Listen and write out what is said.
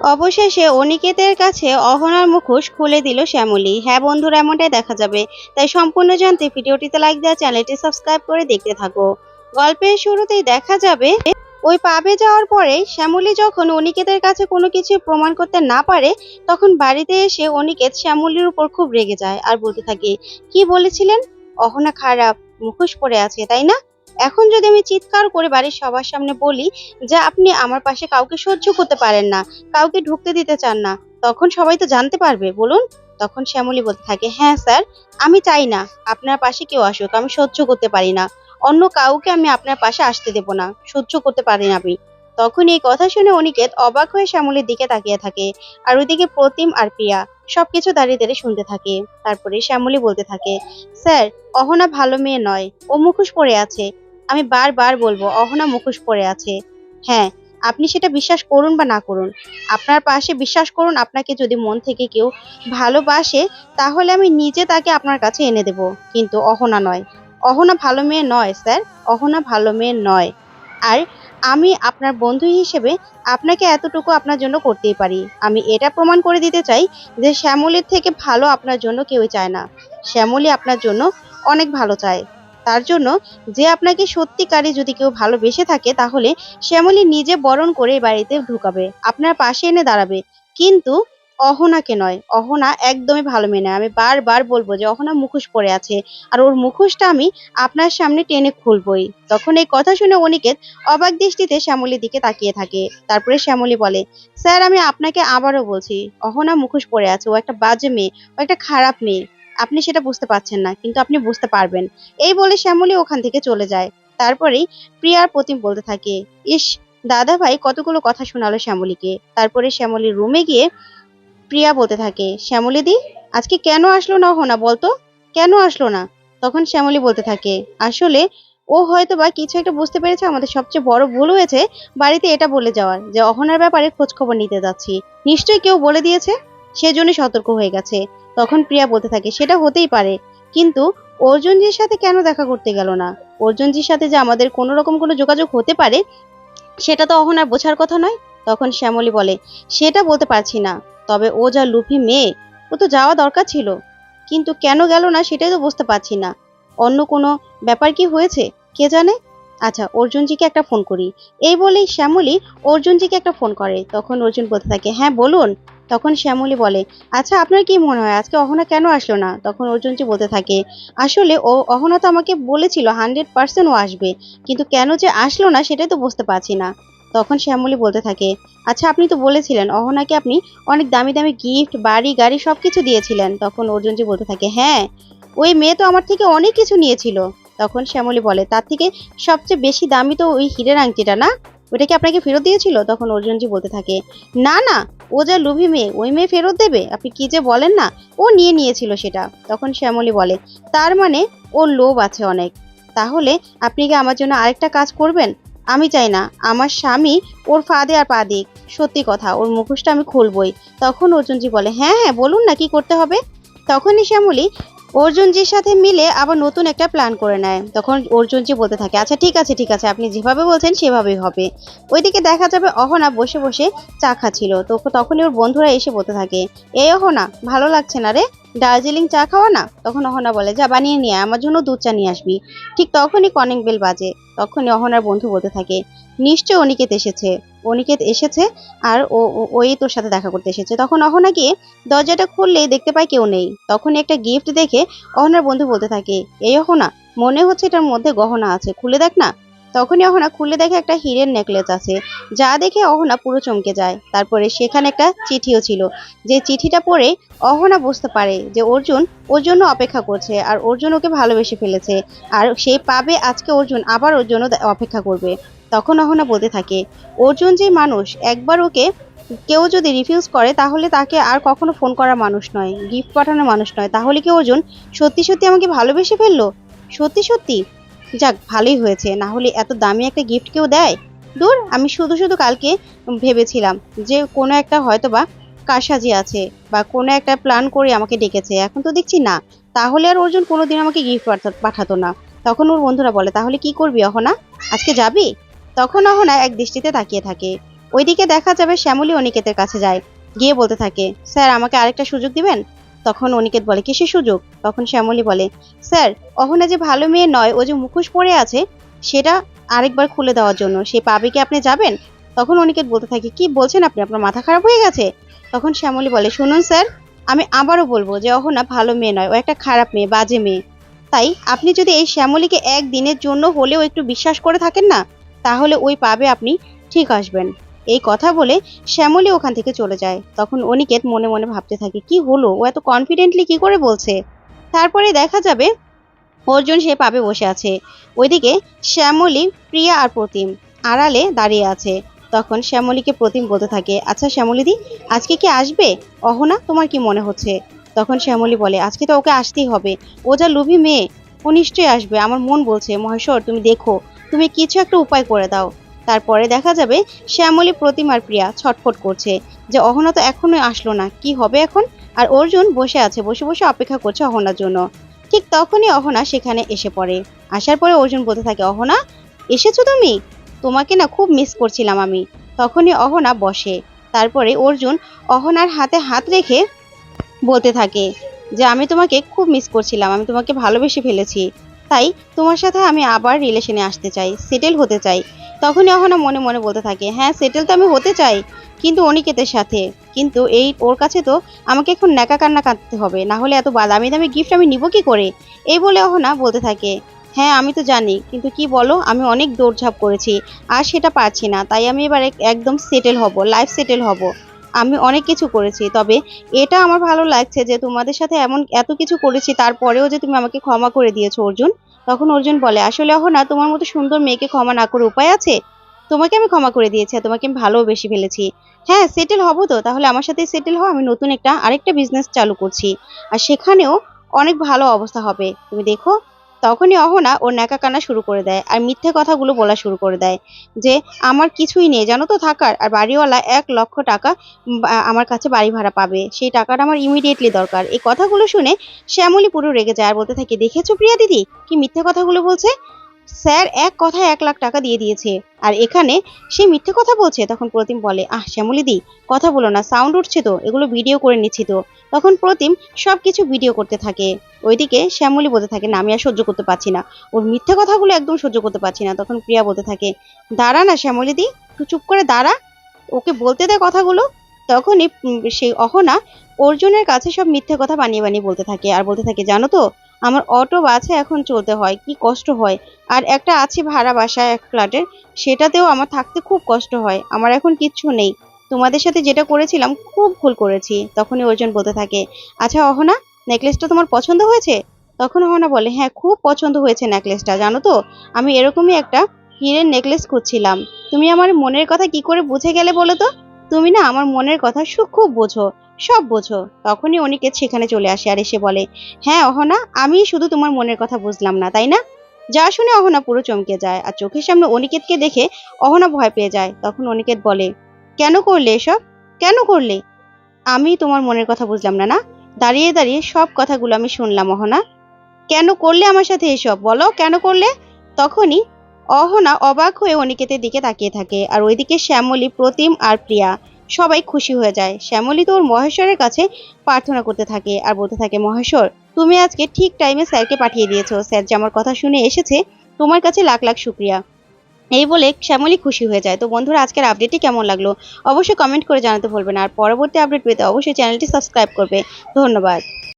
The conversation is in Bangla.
অবশেষে অনিকেতের কাছে অহনার মুখোশ খুলে দিল শ্যামলী। হ্যাঁ বন্ধুরা, এমনটাই দেখা যাবে। তাই সম্পূর্ণ জানতে ভিডিওটিতে লাইক দেওয়া, চ্যানেলটি সাবস্ক্রাইব করে দেখতে থাকো। গল্পের শুরুতেই দেখা যাবে, ওই পাবে যাওয়ার পরে শ্যামলী যখন অনিকেতের কাছে কোনো কিছু প্রমাণ করতে না পারে, তখন বাড়িতে এসে অনিকেত শ্যামলীর উপর খুব রেগে যায় আর বলতে থাকে, কি বলেছিলেন? অহনা খারাপ, মুখোশ পরে আছে, তাই না? এখন যদি আমি চিৎকার করে বাড়ির সবার সামনে বলি যে আপনি আমার পাশে কাউকে সহ্য করতে পারেন না, কাউকে ঢুকতে দিতে চান না, তখন সবাই তো জানতে পারবে, বলুন? তখন শ্যামলী বলতে থাকে হ্যাঁ স্যার, আমি চাই না, আপনার পাশে কেউ আসুক, আমি সহ্য করতে পারি না, অন্য কাউকে আমি আপনার পাশে আসতে দেব না, সহ্য করতে পারি না আমি তখন এই কথা শুনে অনিকেত অবাক হয়ে শ্যামলীর দিকে তাকিয়ে থাকে, আর ওইদিকে প্রতিম আর প্রিয়া সবকিছু দাঁড়িয়ে দাঁড়িয়ে শুনতে থাকে। তারপরে শ্যামলী বলতে থাকে, স্যার, অহনা ভালো মেয়ে নয়, ও মুখোশ পরে আছে আমি বারবার বলব, অহনা মুখোশ পরে আছে। হ্যাঁ আপনি সেটা বিশ্বাস করুন বা না করুন, আপনার পাশে বিশ্বাস করুন, আপনাকে যদি মন থেকে কেউ ভালোবাসে, তাহলে আমি নিজে তাকে আপনার কাছে এনে দেব। কিন্তু অহনা নয়। অহনা ভালো মেয়ে নয়, স্যার। অহনা ভালো মেয়ে নয়। আর আমি আপনার বন্ধু হিসেবে আপনাকে এতটুকু আপনার জন্য করতেই পারি। আমি এটা প্রমাণ করে দিতে চাই যে শ্যামলীর থেকে ভালো আপনার জন্য কেউ চায় না। শ্যামলী আপনার জন্য অনেক ভালো চায়। তার জন্য যে আপনাকে সত্যিকারে যদি কেউ ভালোবেসে থাকে, তাহলে শ্যামলী নিজে বরণ করে বাড়িতে ঢুকাবে। আপনার পাশে এনে দাঁড়াবে। কিন্তু অহনাকে নয়, অহনা একদমই ভালো মেয়ে নয়। আমি বারবার বলব যে অহনা মুখোশ পরে আছে। আর ওর মুখোশটা আমি আপনার সামনে টেনে খুলবই। তখন এই কথা শুনে অনিকেত অবাক দৃষ্টিতে শ্যামলীর দিকে তাকিয়ে থাকে। তারপরে শ্যামলী বলে, স্যার, আমি আপনাকে আবারও বলছি, অহনা মুখোশ পরে আছে। ও একটা বাজে মেয়ে, ও একটা খারাপ মেয়ে। আপনি সেটা বুঝতে পারছেন না, কিন্তু আপনি বুঝতে পারবেন। এই বলে শ্যামলী ওখান থেকে চলে যায়। তারপরেই প্রিয়ার প্রতিম বলতে থাকে, ইস দাদা ভাই কতগুলো কথা শোনালো শ্যামলীকে। তারপরে শ্যামলীর রুমে গিয়ে প্রিয়া বলতে থাকে শ্যামলী দি আজকে কেন আসলো না হোনা বলতো? কেন আসলো না? তখন শ্যামলী বলতে থাকে, আসলে ও হয়তো বা কিছু একটা বুঝতে পেরেছে, আমাদের সবচেয়ে বড় ভুল হয়েছে বাড়িতে এটা বলে যাওয়ার, যে অহনার ব্যাপারে খোঁজ খবর নিতে যাচ্ছি। নিশ্চয়ই কেউ বলে দিয়েছে? সেজন্য সতর্ক হয়ে গেছে। তখন প্রিয়া বলতে থাকে, সেটা হতেই পারে। কিন্তু অর্জুনজির সাথে কেন দেখা করতে গেল না? অর্জুনজির সাথে যে আমাদের কোনো রকম কোনো যোগাযোগ হতে পারে, সেটা তো অহনার বোঝার কথা নয়? তখন শ্যামলী বলে, সেটা বলতে পারছি না। তবে ও যা লুপি মেয়ে, ও তো যাওয়া দরকার ছিল। কিন্তু কেন গেল না সেটাই তো বুঝতে পারছি না। অন্য কোনো ব্যাপার কি হয়েছে? কে জানে? আচ্ছা অর্জুনজিকে একটা ফোন করি। এই বলেই শ্যামলী অর্জুনজিকে একটা ফোন করে। তখন অর্জুন বলতে থাকে হ্যাঁ বলুন। তখন শ্যামলী বলে আচ্ছা আপনার কি মনে হয়? আজকে অহনা কেন আসলো না? তখন অর্জুনজি বলতে থাকে, আসলে ও, অহনা তো আমাকে বলেছিল হান্ড্রেড পার্সেন্ট ও আসবে, কিন্তু কেন যে আসলো না সেটাই তো বুঝতে পারছি না। তখন শ্যামলী বলতে থাকে আচ্ছা আপনি তো বলেছিলেন অহনাকে আপনি অনেক দামি দামি গিফট বাড়ি, গাড়ি সব কিছু দিয়েছিলেন। তখন অর্জুনজি বলতে থাকে হ্যাঁ ওই মেয়ে তো আমার থেকে অনেক কিছু নিয়েছিল। তখন শ্যামলী বলে, তার থেকে সবচেয়ে বেশি দামি তো ওই হীরের আংটিটা না? ওটা কি আপনাকে ফেরত দিয়েছিল? তখন অর্জুনজি বলতে থাকে, না না, ও যা লোভী মেয়ে, ওই মেয়ে ফেরত দেবে? আপনি কি যে বলেন না, ও নিয়ে নিয়েছিল সেটা। তখন শ্যামলী বলে, তার মানে ওর লোভ আছে অনেক। তাহলে আপনি কি আমার জন্য আরেকটা কাজ করবেন? আমি চাই না, আমার স্বামী ওর ফাঁদে আর পা দিক। সত্যি কথা, ওর মুখোশটা আমি খুলবই। তখন অর্জুনজি বলে হ্যাঁ হ্যাঁ বলুন না, কি করতে হবে? তখনই শ্যামলী অর্জুনজির সাথে মিলে আবার নতুন একটা প্ল্যান করে নেয়। তখন অর্জুনজি বলতে থাকে আচ্ছা ঠিক আছে ঠিক আছে, আপনি যেভাবে বলছেন সেভাবেই হবে। ওইদিকে দেখা যাবে অহনা বসে বসে চা খাচ্ছিল। তো তখনই ওর বন্ধুরা এসে বলতে থাকে এই অহনা, ভালো লাগছে না রে? দার্জিলিং চা খাওয়া না? তখন অহনা বলে, যা, বানিয়ে নিয়ে আমার জন্য দুধ চা নিয়ে আসবি। ঠিক তখনই কনিং বেল বাজে। তখনই অহনার বন্ধু বলতে থাকে নিশ্চয় অনিকেত এসেছে। অনিকেত এসেছে আর ও ওই তোর সাথে দেখা করতে এসেছে। তখন অহনা গিয়ে দরজাটা খুললেই দেখতে পায় কেউ নেই। তখন একটা গিফট দেখে অহনার বন্ধু বলতে থাকে, এই অহনা, মনে হচ্ছে এটার মধ্যে গহনা আছে, খুলে দেখ না। তখনই অহনা খুলে দেখে একটা হিরের নেকলেস আছে, যা দেখে অহনা পুরো চমকে যায়। তারপরে সেখানে একটা চিঠিও ছিল, যে চিঠিটা পড়ে অহনা বুঝতে পারে যে অর্জুন ওর জন্য অপেক্ষা করছে আর অর্জুন ওকে ভালোবেসে ফেলেছে। আর সে পাবে আজকে অর্জুন, আবার ওর জন্য অপেক্ষা করবে। তখন অহনা বলতে থাকে, অর্জুন যে মানুষ, একবার ওকে কেউ যদি রিফিউজ করে, তাহলে তাকে আর কখনো ফোন করা মানুষ নয় গিফট পাঠানোর মানুষ নয়। তাহলে কি অর্জুন সত্যি সত্যি আমাকে ভালোবেসে ফেলল? সত্যি সত্যি। যাক, ভালোই হয়েছে। না হলে এত দামি একটা গিফট কেউ দেয়? দূর, আমি শুধু শুধু কালকে ভেবেছিলাম যে কোনো একটা হয়তো বা কারসাজি আছে বা কোনো একটা প্ল্যান করে আমাকে ডেকেছে। এখন তো দেখছি না। তাহলে আর অর্জুন কোনোদিন আমাকে গিফট পাঠাতো না। তখন ওর বন্ধুরা বলে, তাহলে কি করবি অহনা? আজকে যাবি? তখন অহনা এক দৃষ্টিতে তাকিয়ে থাকে। ওইদিকে দেখা যাবে শ্যামলী অনিকেতের কাছে যায়। গিয়ে বলতে থাকে, স্যার, আমাকে আরেকটা সুযোগ দিবেন? তখন অনিকেত বলে, কিসের সুযোগ? তখন শ্যামলী বলে, স্যার, অহনা যে ভালো মেয়ে নয়, ও যে মুখোশ পরে আছে, সেটা আরেকবার খুলে দেওয়ার জন্য। সে পাবে কি আপনি যাবেন? তখন অনিকেত বলতে থাকে, কি বলছেন আপনি? আপনার মাথা খারাপ হয়ে গেছে? তখন শ্যামলী বলে, শুনুন স্যার, আমি আবারও বলব যে অহনা ভালো মেয়ে নয়, ও একটা খারাপ মেয়ে, বাজে মেয়ে। তাই আপনি যদি এই শ্যামলীকে একদিনের জন্য হলেও একটু বিশ্বাস করে থাকেন না তাহলে ওই পাবে আপনি ঠিক আসবেন। এই কথা বলে শ্যামলী ওখান থেকে চলে যায়। তখন অনিকেত মনে মনে ভাবতে থাকে, কি হলো? ও এত কনফিডেন্টলি কি করে বলছে? তারপরে দেখা যাবে অর্জুন সে পাবে বসে আছে। ওইদিকে শ্যামলী, প্রিয়া আর প্রতিম আড়ালে দাঁড়িয়ে আছে। তখন শ্যামলীকে প্রতিম বলতে থাকে আচ্ছা শ্যামলীদি, আজকে কি আসবে? অহনা, তোমার কি মনে হচ্ছে? তখন শ্যামলী বলে, আজকে তো ওকে আসতেই হবে। ও যা লোভী মেয়ে, ও নিশ্চয়ই আসবে। আমার মন বলছে, মহেশ্বর, তুমি দেখো। তুমি কিছু একটা উপায় করে দাও। তারপরে দেখা যাবে শ্যামলী প্রতিমার প্রিয়া ছটফট করছে যে অহনা তো এখনও আসলো না, কি হবে এখন? আর অর্জুন বসে আছে, বসে বসে অপেক্ষা করছে অহনার জন্য। ঠিক তখনই অহনা সেখানে এসে পড়ে। আসার পরে অর্জুন বলতে থাকে, অহনা, এসেছ তুমি? তোমাকে না খুব মিস করছিলাম আমি। তখনই অহনা বসে। তারপরে অর্জুন অহনার হাতে হাত রেখে বলতে থাকে যে, আমি তোমাকে খুব মিস করছিলাম, আমি তোমাকে ভালোবেসে ফেলেছি। তাই তোমার সাথে আমি আবার রিলেশনে আসতে চাই সেটেল হতে চাই। তখনই অহনা মনে মনে বলতে থাকে হ্যাঁ সেটেল তো আমি হতে চাই, কিন্তু অনিকেতের সাথে। কিন্তু এই ওর কাছে তো আমাকে এখন ন্যাকা কান্না কাঁদতে হবে, না হলে এত বা- দামি গিফট আমি নিব কি করে? এই বলে অহনা বলতে থাকে হ্যাঁ আমি তো জানি, কিন্তু কি বলো, আমি অনেক দৌড়ঝাঁপ করেছি, আর সেটা পারছি না, তাই আমি এবার এক- একদম সেটেল হব লাইফ সেটেল হব। আমি অনেক কিছু করেছি, তবে এটা আমার ভালো লাগছে যে তোমাদের সাথে এমন এত কিছু করেছি, তারপরেও যে তুমি আমাকে ক্ষমা করে দিয়েছ অর্জুন। তখন অর্জুন বলে, আসলে অহনা, তোমার মতো সুন্দর মেয়েকে ক্ষমা না করে উপায় আছে? তোমাকে আমি ক্ষমা করে দিয়েছি তোমাকে আমি ভালোবেসে ফেলেছি। হ্যাঁ সেটেল হব তো, তাহলে আমার সাথে সেটেল হও, আমি নতুন একটা, আরেকটা বিজনেস চালু করছি। আর সেখানেও অনেক ভালো অবস্থা হবে। তুমি দেখো তখনই অহনা ওর ন্যাকা কানা শুরু করে দেয় আর মিথ্যে কথাগুলো বলা শুরু করে দেয় যে, আমার কিছুই নেই, জানো তো থাকার। আর বাড়িওয়ালা এক লক্ষ টাকা আমার কাছে বাড়ি ভাড়া পাবে। সেই টাকাটা আমার ইমিডিয়েটলি দরকার। এই কথাগুলো শুনে শ্যামলী পুরো রেগে যায় আর বলতে থাকে, দেখেছ প্রিয়া দিদি? কি মিথ্যে কথাগুলো বলছে? স্যার, এক কথায় এক লাখ টাকা দিয়ে দিয়েছে। আর এখানে সে মিথ্যে কথা বলছে, তখন প্রতিম বলে, আহ শ্যামলী দি কথা বলো না সাউন্ড উঠছে তো, এগুলো ভিডিও করে নিচ্ছি তো। তখন প্রতিম সব কিছু ভিডিও করতে থাকে। ওইদিকে শ্যামলী বলতে থাকে, না, আমি আর সহ্য করতে পারছি না। ওর মিথ্যে কথাগুলো একদম সহ্য করতে পারছি না। তখন প্রিয়া বলতে থাকে, দাঁড়া না শ্যামলী দি একটু চুপ করে দাঁড়া। ওকে বলতে দে কথাগুলো। তখনই সেই অহনা অর্জুনের কাছে সব মিথ্যে কথা বানিয়ে বানিয়ে বলতে থাকে। আর বলতে থাকে, জানো তো আমার অটো বাসে এখন চলতে হয়, কি কষ্ট হয়। আর একটা আছে ভাড়া বাসায় এক ফ্ল্যাটের সেটাতেও আমার থাকতে খুব কষ্ট হয়। আমার এখন কিচ্ছু নেই। তোমাদের সাথে যেটা করেছিলাম, খুব ভুল করেছি। তখনই অর্জুন বলতে থাকে আচ্ছা অহনা নেকলেসটা তোমার পছন্দ হয়েছে? তখন অহনা বলে হ্যাঁ খুব পছন্দ হয়েছে নেকলেসটা জানো তো? আমি এরকমই একটা হিরের নেকলেস খুঁজছিলাম। তুমি আমার মনের কথা কি করে বুঝে গেলে বলো তো? তুমি না আমার মনের কথা খুব বোঝো। সব বোঝো। তখনই অনিকেত সেখানে চলে আসে আর এসে বলে হ্যাঁ অহনা আমি শুধু তোমার মনের কথা বুঝলাম না, তাই না? যা শুনে অহনা পুরো চমকে যায় আর চোখের সামনে অনিকেতকে দেখে অহনা ভয় পেয়ে যায়। তখন অনিকেত বলে, কেন করলে এসব? কেন করলে? আমি তোমার মনের কথা বুঝলাম না না? দাঁড়িয়ে দাঁড়িয়ে সব কথাগুলো আমি শুনলাম, অহনা। কেন করলে আমার সাথে এসব? বলো, কেন করলে? তখনই অহনা অবাক হয়ে অনিকেতের দিকে তাকিয়ে থাকে। আর ওইদিকে শ্যামলী, প্রতিম আর প্রিয়া সবাই খুশি হয়ে যায়। শ্যামলী তো ওর মহেশ্বরের কাছে প্রার্থনা করতে থাকে আর বলতে থাকে, মহেশ্বর, তুমি আজকে ঠিক টাইমে স্যারকে পাঠিয়ে দিয়েছ। স্যার যে আমার কথা শুনে এসেছে, তোমার কাছে লাখ লাখ শুক্রিয়া। এই বলে শ্যামলী খুশি হয়ে যায়। তো বন্ধুরা, আজকের আপডেটটি কেমন লাগল? অবশ্যই কমেন্ট করে জানাতে ভুলবে না। আর পরবর্তী আপডেট পেতে অবশ্যই চ্যানেলটি সাবস্ক্রাইব করবে। ধন্যবাদ।